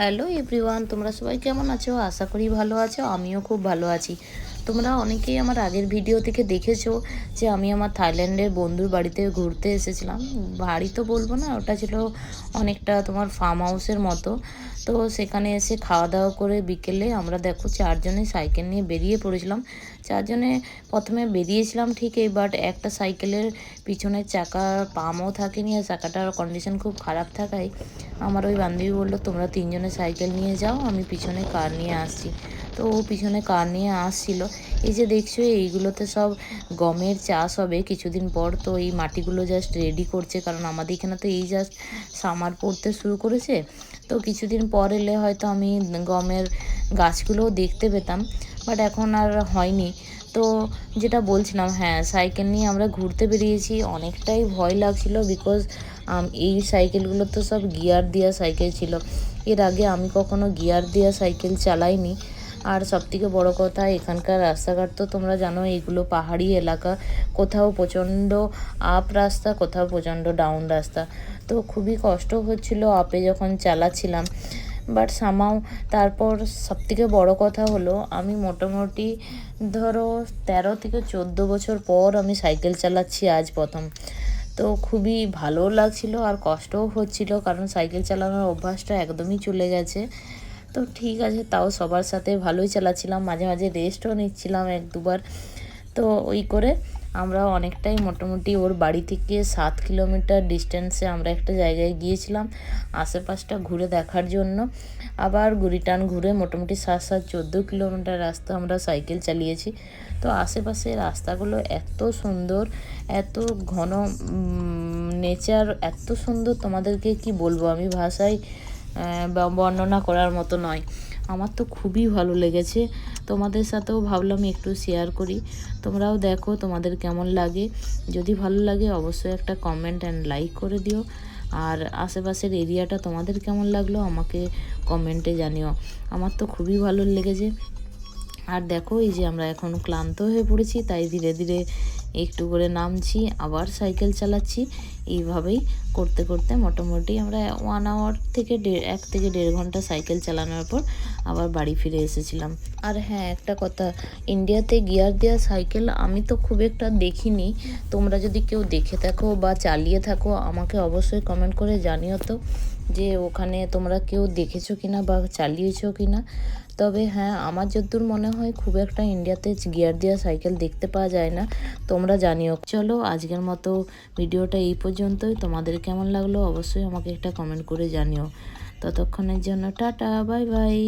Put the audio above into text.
Hello everyone, তোমরা সবাই কেমন আছো? আশা করি ভালো আছো, আমিও খুব ভালো আছি। তোমরা অনেকেই আমার আগের ভিডিও থেকে দেখেছ যে আমি আমার থাইল্যান্ডের বন্ধুর বাড়িতে ঘুরতে এসেছিলাম। বাড়ি তো বলব না, ওটা ছিল অনেকটা তোমার ফার্ম হাউসের মতো। তো সেখানে এসে খাওয়া দাওয়া করে বিকেলে আমরা দেখো চারজনে সাইকেল নিয়ে বেরিয়ে পড়েছিলাম। চারজনে প্রথমে বেরিয়েছিলাম ঠিকই বাট একটা সাইকেলের পিছনের চাকার পামও থাকেনি আর চাকাটার কন্ডিশন খুব খারাপ থাকায়। আমার ওই বান্ধবী বলল, তোমরা তিনজনে সাইকেল নিয়ে যাও, আমি পিছনে কার নিয়ে আসছি। তো ও পিছনে কার নিয়ে আসছিল। এই যে দেখছ, এইগুলোতে সব গমের চাষ হবে। কিছুদিন পর তো এই মাটিগুলো জাস্ট রেডি করছে, কারণ আমাদের এখানে তো এই জাস্ট সামার পড়তে শুরু করেছে। তো কিছুদিন পর এলে হয়তো আমি গমের গাছগুলোও দেখতে পেতাম বাট এখন আর হয়নি। তো যেটা বলছিলাম হ্যাঁ সাইকেল নিয়ে আমরা ঘুরতে বেরিয়েছি। অনেকটাই ভয় লাগছিল বিকজ এই সাইকেলগুলো তো সব গিয়ার দেওয়া সাইকেল ছিল। এর আগে আমি কখনো গিয়ার দেওয়া সাইকেল চালাইনি। আর সবথেকে বড় কথা, এখানকার রাস্তাঘাট তো তোমরা জানো এইগুলো পাহাড়ি এলাকা। কোথাও প্রচণ্ড আপ রাস্তা, কোথাও প্রচণ্ড ডাউন রাস্তা। তো খুবই কষ্ট হচ্ছিল আপে যখন চালাচ্ছিলাম। বাট সামাও তারপর সবথেকে বড় কথা হলো, আমি মোটামুটি ধরো তেরো থেকে চোদ্দ বছর পর আমি সাইকেল চালাচ্ছি আজ প্রথম। তো খুবই ভালো লাগছিল আর কষ্টও হচ্ছিল কারণ সাইকেল চালানোর অভ্যাসটা একদমই চলে গেছে। তো ঠিক আছে, তাও সবার সাথে ভালোই চালাচ্ছিলাম, মাঝে মাঝে রেস্টও নিচ্ছিলাম এক দুবার। তো ওই করে আমরা অনেকটাই মোটামুটি ওর বাড়ি থেকে সাত কিলোমিটার ডিস্টেন্সে আমরা একটা জায়গায় গিয়েছিলাম, আশেপাশটা ঘুরে দেখার জন্য। আবার রিটার্ন ঘুরে মোটামুটি সাত সাত, চোদ্দ কিলোমিটার রাস্তা আমরা সাইকেল চালিয়েছি। তো আশেপাশে রাস্তাগুলো এত সুন্দর, এত ঘন নেচার এত সুন্দর তোমাদেরকে কি বলব আমি ভাষায় বর্ণনা করার মতো নয়। আমার তো খুবই ভালো লেগেছে। তোমাদের সাথেও ভাবলাম একটু শেয়ার করি। তোমরাও দেখো তোমাদের কেমন লাগে। যদি ভালো লাগে অবশ্যই একটা কমেন্ট অ্যান্ড লাইক করে দিও। আর আশেপাশের এরিয়াটা তোমাদের কেমন লাগল আমাকে কমেন্টে জানিও। আমার তো খুবই ভালো লেগেছে। আর দেখো এই যে আমরা এখন ক্লান্ত হয়ে পড়েছি, তাই ধীরে ধীরে একটু করে নামছি, আবার সাইকেল চালাচ্ছি। এইভাবেই করতে করতে মোটামুটি আমরা ওয়ান আওয়ার থেকে দেড়, এক থেকে দেড় ঘণ্টা সাইকেল চালানোর পর আবার বাড়ি ফিরে এসেছিলাম। আর হ্যাঁ একটা কথা ইন্ডিয়াতে গিয়ার দেওয়া সাইকেল আমি তো খুব একটা দেখিনি। তোমরা যদি কেউ দেখে থাকো বা চালিয়ে থাকো, আমাকে অবশ্যই কমেন্ট করে জানিও তো। যে ওখানে তোমরা কেউ দেখেছ কিনা বা চালিয়েছো কিনা। তবে হ্যাঁ আমার যদ্দূর মনে হয় খুব একটা ইন্ডিয়াতে গিয়ার দেওয়া সাইকেল দেখতে পাওয়া যায় না। তোমরা জানিও। চলো, আজকের মতো ভিডিওটা এই পর্যন্তই। তোমাদের কেমন লাগল অবশ্যই আমাকে একটা কমেন্ট করে জানিও। ততক্ষণের জন্য টাটা বাই বাই